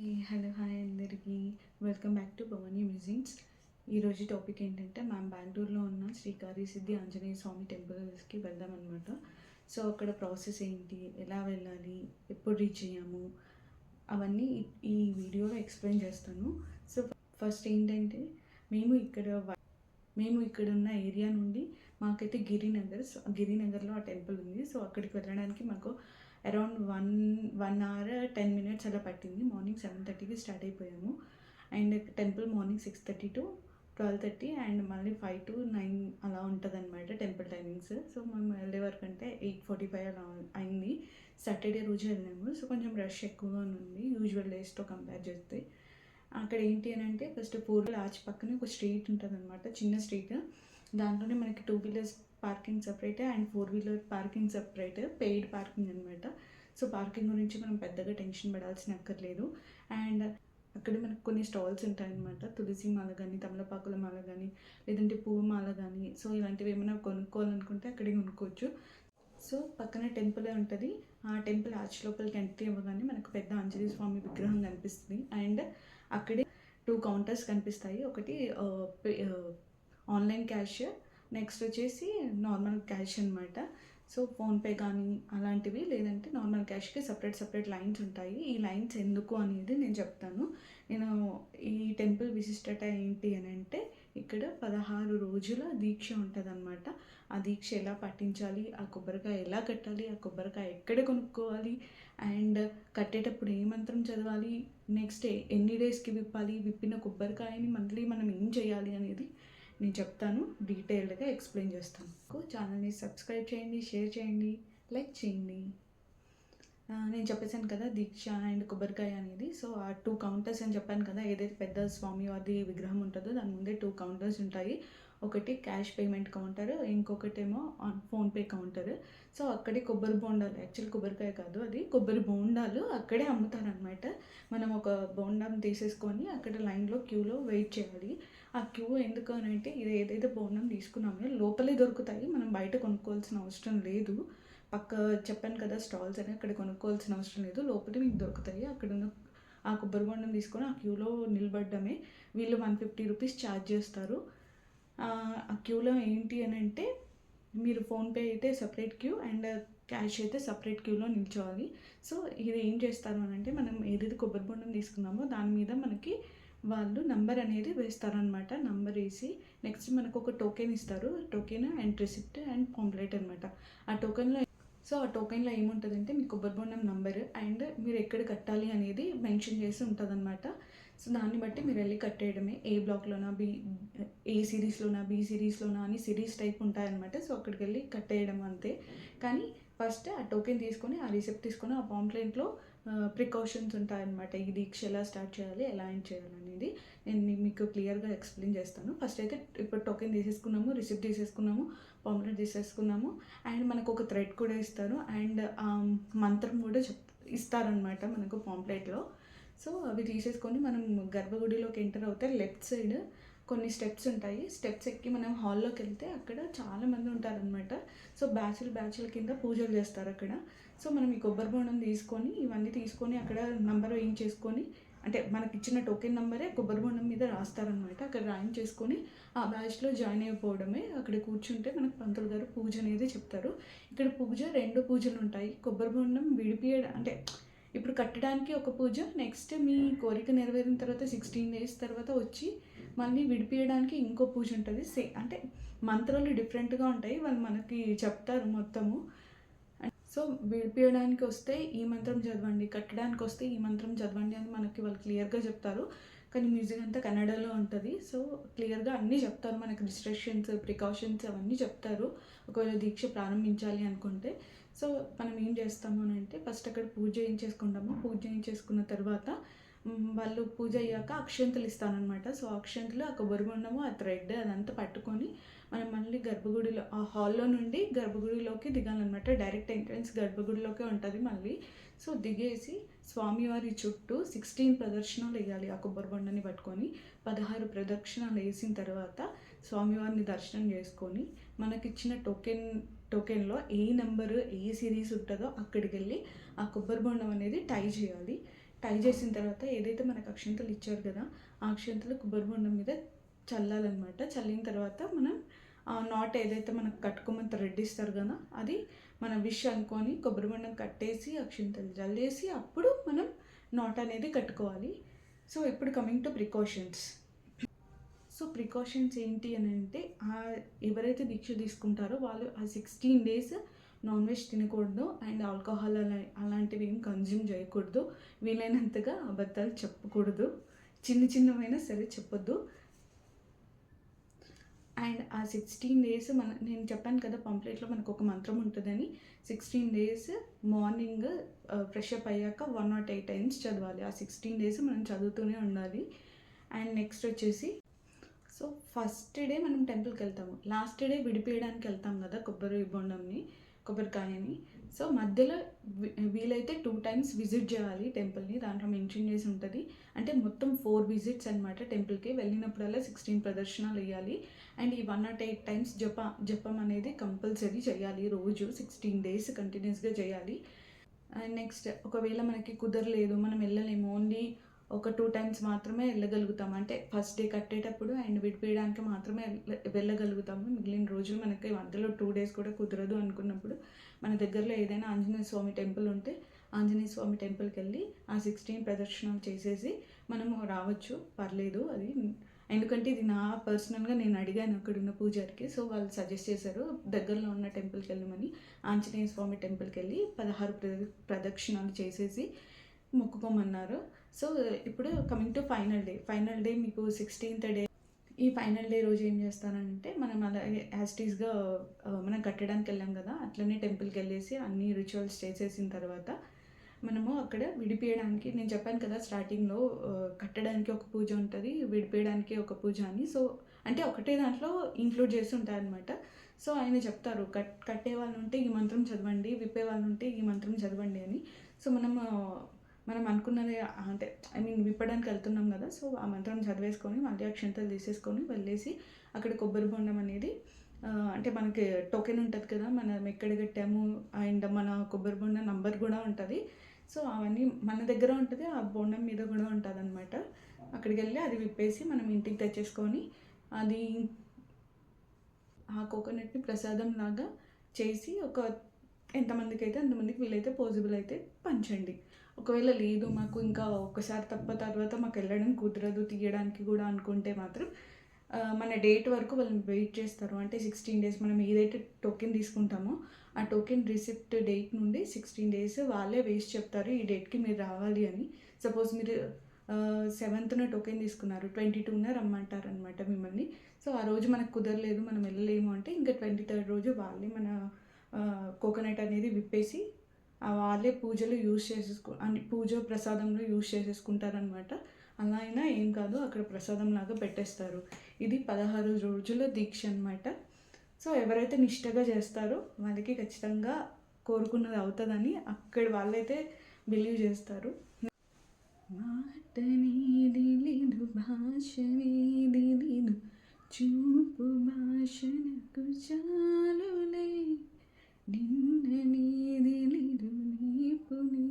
Hello hi అందరికీ. Welcome back to Bhavani musics ఈరోజు topic ఏంటంటే మేము బెంగళూరులో ఉన్న శ్రీకారి సిద్ధి ఆంజనేయ స్వామి టెంపుల్స్కి వెళ్దాం అనమాట సో అక్కడ ప్రాసెస్ ఏంటి? ఎలా వెళ్ళాలి? ఎప్పుడు రీచ్ అయ్యాము? అవన్నీ ఈ- వీడియోలో ఎక్స్ప్లెయిన్ చేస్తాను. సో ఫస్ట్ ఏంటంటే మేము ఇక్కడ మేము ఇక్కడ ఉన్న ఏరియా నుండి మాకైతే గిరినగర్ సో గిరినగర్లో ఆ టెంపుల్ ఉంది. సో అక్కడికి వెళ్ళడానికి మాకు around one one hour ten minutes అలా పట్టింది. మార్నింగ్ సెవెన్ థర్టీకి స్టార్ట్ అయిపోయాము. And temple morning six thirty to twelve thirty and మళ్ళీ ఫైవ్ టు నైన్ అలా ఉంటుంది అనమాట టెంపుల్ టైమింగ్స్ సో మేము వెళ్ళే వరకు అంటే ఎయిట్ ఫార్టీ ఫైవ్ అలా అయింది. సాటర్డే రోజు వెళ్ళాము. సో కొంచెం రష్ ఎక్కువగా ఉంది. యూజువల్ డేస్తో కంపేర్ చేస్తే. అక్కడ ఏంటి అని అంటే ఫస్ట్ పూర్వ ఆర్చ్ పక్కనే ఒక స్ట్రీట్ ఉంటుంది అనమాట చిన్న స్ట్రీట్ దాంట్లోనే మనకి two wheelers parking separate and four wheeler parking separate paid parking అనమాట సో పార్కింగ్ గురించి మనం పెద్దగా టెన్షన్ పడాల్సిన అక్కర్లేదు. అండ్ అక్కడ మనకు కొన్ని స్టాల్స్ ఉంటాయన్నమాట. తులసి మాల కానీ తమలపాకుల మాల కానీ లేదంటే పువ్వు మాల కానీ సో ఇలాంటివి ఏమైనా కొనుక్కోవాలనుకుంటే అక్కడికి కొనుక్కోవచ్చు. సో పక్కన టెంపుల్ ఉంటుంది. ఆ టెంపుల్ ఆర్చ్ లోపలికి ఎంట్రీ అవ్వగానే మనకు పెద్ద ఆంజనేయ స్వామి విగ్రహం కనిపిస్తుంది. అండ్ అక్కడే టూ కౌంటర్స్ కనిపిస్తాయి. ఒకటి ఆన్లైన్ క్యాషియర్ నెక్స్ట్ వచ్చేసి నార్మల్ క్యాష్ అనమాట సో ఫోన్పే కానీ అలాంటివి లేదంటే నార్మల్ క్యాష్కి సపరేట్ సపరేట్ లైన్స్ ఉంటాయి. ఈ లైన్స్ ఎందుకు అనేది నేను చెప్తాను. నేను ఈ టెంపుల్ విశిష్టత ఏంటి అని అంటే ఇక్కడ పదహారు రోజుల దీక్ష ఉంటుంది ఆ దీక్ష ఎలా పట్టించాలి? ఆ కొబ్బరికాయ ఎలా కట్టాలి? ఆ కొబ్బరికాయ ఎక్కడ కొనుక్కోవాలి? అండ్ కట్టేటప్పుడు ఏ మంత్రం చదవాలి? నెక్స్ట్ ఎన్ని డేస్కి విప్పాలి? విప్పిన కొబ్బరికాయని మళ్ళీ మనం ఏం చేయాలి అనేది నేను చెప్తాను డీటెయిల్డ్గా ఎక్స్ప్లెయిన్ చేస్తాను. ఛానల్ని సబ్స్క్రైబ్ చేయండి షేర్ చేయండి లైక్ చేయండి. నేను చెప్పేశాను కదా దీక్ష అండ్ కొబ్బరికాయ అనేది. సో ఆ టూ కౌంటర్స్ అని చెప్పాను కదా ఏదైతే పెద్ద స్వామివారి విగ్రహం ఉంటుందో దాని ముందే టూ కౌంటర్స్ ఉంటాయి. ఒకటి క్యాష్ పేమెంట్ కౌంటర్ ఇంకొకటేమో ఫోన్పే కౌంటర్ సో అక్కడే కొబ్బరి బోండాలు యాక్చువల్ కొబ్బరికాయ కాదు అది. కొబ్బరి బోండాలు అక్కడే అమ్ముతారనమాట మనం ఒక బోండం తీసేసుకొని అక్కడ లైన్లో క్యూలో వెయిట్ చేయాలి. ఆ క్యూ ఎందుకు అని అంటే ఇది ఏదైతే బోండం తీసుకున్నామో లోపలే దొరుకుతాయి. మనం బయట కొనుక్కోవాల్సిన అవసరం లేదు. పక్క చెప్పాను కదా స్టాల్స్ అని అక్కడ కొనుక్కోవాల్సిన అవసరం లేదు. లోపలే మీకు దొరుకుతాయి. అక్కడ ఉన్న ఆ కొబ్బరి బొండం తీసుకొని ఆ క్యూలో నిలబడ్డమే. వీళ్ళు వన్ ఫిఫ్టీ రూపీస్ ఛార్జ్ చేస్తారు. ఆ క్యూలో ఏంటి అని అంటే మీరు ఫోన్పే అయితే సపరేట్ క్యూ అండ్ క్యాష్ అయితే సపరేట్ క్యూలో నిల్చోవాలి. సో ఇది ఏం చేస్తారు అని అంటే మనం ఏదైతే కొబ్బరి బొండం తీసుకున్నామో దాని మీద మనకి వాళ్ళు నంబర్ అనేది వేస్తారనమాట నంబర్ వేసి నెక్స్ట్ మనకు ఒక టోకెన్ ఇస్తారు. Token and receipt and pamphlet అనమాట ఆ టోకెన్లో సో ఆ టోకెన్లో ఏముంటుందంటే మీ కొబ్బరి బొండం నంబర్ అండ్ మీరు ఎక్కడ కట్టాలి అనేది మెన్షన్ చేసి ఉంటుందన్నమాట. సో దాన్ని బట్టి మీరు వెళ్ళి కట్టేయడమే. ఏ బ్లాక్లోనా బి ఏ సిరీస్లోనా బి సిరీస్లోనా అని సిరీస్ టైప్ ఉంటాయన్నమాట. సో అక్కడికి వెళ్ళి కట్టేయడం అంతే. కానీ ఫస్ట్ ఆ టోకెన్ తీసుకొని ఆ రిసిప్ట్ తీసుకొని ఆ పాంప్లెంట్లో ప్రికాషన్స్ ఉంటాయన్నమాట. ఈ దీక్ష ఎలా స్టార్ట్ చేయాలి ఎలా ఏం చేయాలి అనేది నేను మీకు క్లియర్గా ఎక్స్ప్లెయిన్ చేస్తాను. ఫస్ట్ అయితే ఇప్పుడు టోకెన్ తీసేసుకున్నాము రిసిప్ట్ తీసేసుకున్నాము పాంప్లెంట్ తీసేసుకున్నాము. అండ్ మనకు ఒక థ్రెడ్ కూడా ఇస్తారు. అండ్ మంత్రం కూడా చెప్ ఇస్తారనమాట మనకు పాంప్లెట్లో. సో అవి తీసేసుకొని మనం గర్భగుడిలోకి ఎంటర్ అవుతే లెఫ్ట్ సైడ్ కొన్ని స్టెప్స్ ఉంటాయి. స్టెప్స్ ఎక్కి మనం హాల్లోకి వెళ్తే అక్కడ చాలామంది ఉంటారనమాట సో బ్యాచులు బ్యాచుల కింద పూజలు చేస్తారు అక్కడ. సో మనం ఈ కొబ్బరి బోండం తీసుకొని ఇవన్నీ తీసుకొని అక్కడ నంబర్ వేయించేసుకొని అంటే మనకి ఇచ్చిన టోకెన్ నెంబరే కొబ్బరి బొండం మీద రాస్తారనమాట అక్కడ రాయించేసుకొని ఆ బ్యాచ్లో జాయిన్ అయిపోవడమే. అక్కడ కూర్చుంటే మనకు పంతులు గారు పూజ అనేది చెప్తారు. ఇక్కడ పూజ రెండు పూజలు ఉంటాయి. కొబ్బరి బొండం విడిపియడం అంటే ఇప్పుడు కట్టడానికి ఒక పూజ నెక్స్ట్ మీ కోరిక నెరవేరిన తర్వాత సిక్స్టీన్ డేస్ తర్వాత వచ్చి మళ్ళీ విడిపియడానికి ఇంకో పూజ ఉంటుంది. సే అంటే మంత్రాలు డిఫరెంట్గా ఉంటాయి. వాళ్ళు మనకి చెప్తారు మొత్తము. సో విడిపియడానికి వస్తే ఈ మంత్రం చదవండి కట్టడానికి వస్తే ఈ మంత్రం చదవండి అని మనకి వాళ్ళు క్లియర్గా చెప్తారు. కానీ మ్యూజిక్ అంతా కన్నడలో ఉంటుంది. సో క్లియర్గా అన్నీ చెప్తారు మనకి రిస్ట్రిక్షన్స్ ప్రికాషన్స్ అవన్నీ చెప్తారు. ఒకవేళ దీక్ష ప్రారంభించాలి అనుకుంటే. సో మనం ఏం చేస్తాము అని అంటే ఫస్ట్ అక్కడ పూజ ఏం చేసుకుంటాము పూజ ఏం చేసుకున్న తర్వాత వాళ్ళు పూజ అయ్యాక అక్షంతలు ఇస్తారనమాట సో అక్షంతలు ఆ కొబ్బరి బొండము ఆ థ్రెడ్ అదంతా పట్టుకొని మనం మళ్ళీ గర్భగుడిలో ఆ హాల్లో నుండి గర్భగుడిలోకి దిగాలన్నమాట. డైరెక్ట్ ఎంట్రన్స్ గర్భగుడిలోకే ఉంటుంది మళ్ళీ. సో దిగేసి స్వామివారి చుట్టూ సిక్స్టీన్ ప్రదర్శనలు వేయాలి ఆ కొబ్బరి బొండని పట్టుకొని. పదహారు ప్రదక్షిణాలు వేసిన తర్వాత స్వామివారిని దర్శనం చేసుకొని మనకిచ్చిన టోకెన్ టోకెన్లో ఏ నెంబరు ఏ సిరీస్ ఉంటుందో అక్కడికి వెళ్ళి ఆ కొబ్బరి బొండం అనేది టై చేయాలి. టై చేసిన తర్వాత ఏదైతే మనకు అక్షంతలు ఇచ్చారు కదా ఆ అక్షంతలు కొబ్బరి బొండం మీద చల్లాలన్నమాట. చల్లిన తర్వాత మనం ఆ నాట్ ఏదైతే మనకు కట్టుకోమని థ్రెడ్ ఇస్తారు కదా అది మన విష్ అనుకొని కొబ్బరి బొండం కట్టేసి అక్షింతలు జల్లేసి అప్పుడు మనం నాట్ అనేది కట్టుకోవాలి. సో ఇప్పుడు coming to precautions so precautions ఏంటి అని అంటే ఎవరైతే దీక్ష తీసుకుంటారో వాళ్ళు ఆ సిక్స్టీన్ డేస్ నాన్ వెజ్ తినకూడదు. అండ్ ఆల్కహాల్ అలా అలాంటివి ఏం కన్జ్యూమ్ చేయకూడదు. వీలైనంతగా అబద్ధాలు చెప్పకూడదు. చిన్న చిన్నవైనా సరే చెప్పొద్దు. అండ్ ఆ సిక్స్టీన్ డేస్ మన నేను చెప్పాను కదా పంప్లెట్లో మనకు ఒక మంత్రం ఉంటుందని. Sixteen days morning fresh up అయ్యాక వన్ నాట్ ఎయిట్ టైమ్స్ చదవాలి. ఆ సిక్స్టీన్ డేస్ మనం చదువుతూనే ఉండాలి. అండ్ నెక్స్ట్ వచ్చేసి సో ఫస్ట్ డే మనం టెంపుల్కి వెళ్తాము. లాస్ట్ డే విడిపేయడానికి వెళ్తాం కదా కొబ్బరి బొండంని కొబ్బరికాయని. సో మధ్యలో వీ- వీలైతే టూ టైమ్స్ విజిట్ చేయాలి టెంపుల్ని. దాంట్లో మెన్షన్ చేసి ఉంటుంది. అంటే మొత్తం ఫోర్ విజిట్స్ అనమాట టెంపుల్కి. వెళ్ళినప్పుడల్లా సిక్స్టీన్ ప్రదర్శనలు వేయాలి. అండ్ ఈ వన్ నాట్ ఎయిట్ టైమ్స్ జప జపం అనేది కంపల్సరీ చేయాలి రోజు. సిక్స్టీన్ డేస్ కంటిన్యూస్గా చేయాలి. అండ్ నెక్స్ట్ ఒకవేళ మనకి కుదరలేదు మనం వెళ్ళలేము ఓన్లీ ఒక టూ టైమ్స్ మాత్రమే వెళ్ళగలుగుతాం. అంటే ఫస్ట్ డే కట్టేటప్పుడు అండ్ విడిపోయడానికి మాత్రమే వెళ్ళగలుగుతాము. మిగిలిన రోజులు మనకి మధ్యలో టూ డేస్ కూడా కుదరదు అనుకున్నప్పుడు మన దగ్గరలో ఏదైనా ఆంజనేయ స్వామి టెంపుల్ ఉంటే ఆంజనేయ స్వామి టెంపుల్కి వెళ్ళి ఆ సిక్స్టీన్ ప్రదర్శనం చేసేసి మనము రావచ్చు. పర్లేదు అది. ఎందుకంటే ఇది నా పర్సనల్గా నేను అడిగాను అక్కడ ఉన్న పూజారికి. సో వాళ్ళు సజెస్ట్ చేశారు దగ్గరలో ఉన్న టెంపుల్కి వెళ్ళమని. ఆంజనేయ స్వామి టెంపుల్కి వెళ్ళి పదహారు ప్రద ప్రదక్షిణాలు చేసేసి మొక్కుకోమన్నారు. సో ఇప్పుడు coming to final day final day మీకు సిక్స్టీన్త్ డే ఈ ఫైనల్ డే రోజు ఏం చేస్తానంటే మనం అలాగే యాస్టీస్గా మనం కట్టడానికి వెళ్ళాం కదా అట్లనే టెంపుల్కి వెళ్ళేసి అన్ని రిచువల్స్ చేసేసిన తర్వాత మనము అక్కడ విడిపోయడానికి నేను చెప్పాను కదా స్టార్టింగ్లో కట్టడానికి ఒక పూజ ఉంటుంది విడిపోయడానికి ఒక పూజ అని. సో అంటే ఒకటే దాంట్లో ఇంక్లూడ్ చేసి ఉంటారనమాట సో ఆయన చెప్తారు కట్ కట్టే వాళ్ళు ఉంటే ఈ మంత్రం చదవండి విప్పే వాళ్ళు ఉంటే ఈ మంత్రం చదవండి అని. సో మనం మనం అనుకున్నది అంటే ఐ మీన్ విప్పడానికి వెళ్తున్నాం కదా సో ఆ మంత్రం చదివేసుకొని మళ్ళీ అక్షంతలు తీసేసుకొని వెళ్ళేసి అక్కడ కొబ్బరి బొండం అనేది అంటే మనకి టోకెన్ ఉంటుంది కదా మనం ఎక్కడ కట్టాము అండ్ మన కొబ్బరి బొండం నంబర్ కూడా ఉంటుంది. సో అవన్నీ మన దగ్గర ఉంటుంది ఆ బొండం మీద కూడా ఉంటుంది అనమాట అక్కడికి వెళ్ళి అది విప్పేసి మనం ఇంటికి తెచ్చేసుకొని అది ఆ కోకోనట్ని ప్రసాదం లాగా చేసి ఒక ఎంతమందికి అయితే అంతమందికి వీలైతే పాసిబుల్ అయితే పంచండి. ఒకవేళ లేదు మాకు ఇంకా ఒకసారి తప్ప తర్వాత మాకు వెళ్ళడం కుదరదు తీయడానికి కూడా అనుకుంటే మాత్రం మన డేట్ వరకు వాళ్ళని వెయిట్ చేస్తారు. అంటే సిక్స్టీన్ డేస్ మనం ఏదైతే టోకెన్ తీసుకుంటామో ఆ టోకెన్ రిసిప్ట్ డేట్ నుండి సిక్స్టీన్ డేస్ వాళ్ళే వేస్ట్ చెప్తారు. ఈ డేట్కి మీరు రావాలి అని. సపోజ్ మీరు సెవెంత్న టోకెన్ తీసుకున్నారు ట్వంటీ టూన రమ్మంటారు అనమాట మిమ్మల్ని. సో ఆ రోజు మనకు కుదరలేదు మనం వెళ్ళలేము అంటే ఇంకా ట్వంటీ థర్డ్ రోజు వాళ్ళే మన కోకోనట్ అనేది విప్పేసి వాళ్ళే పూజలు యూజ్ చేసేసుకో అంటే పూజ ప్రసాదంలో యూజ్ చేసేసుకుంటారనమాట. అలా అయినా ఏం కాదు అక్కడ ప్రసాదం లాగా పెట్టేస్తారు. ఇది పదహారు రోజుల దీక్ష అనమాట సో ఎవరైతే నిష్టగా చేస్తారో వాళ్ళకి ఖచ్చితంగా కోరుకున్నది అవుతుందని అక్కడ వాళ్ళైతే బిలీవ్ చేస్తారు. మాట లేదు లేదు చూపు భాషనకు చాలులే. നിന്നെ നീതിലിരു നീ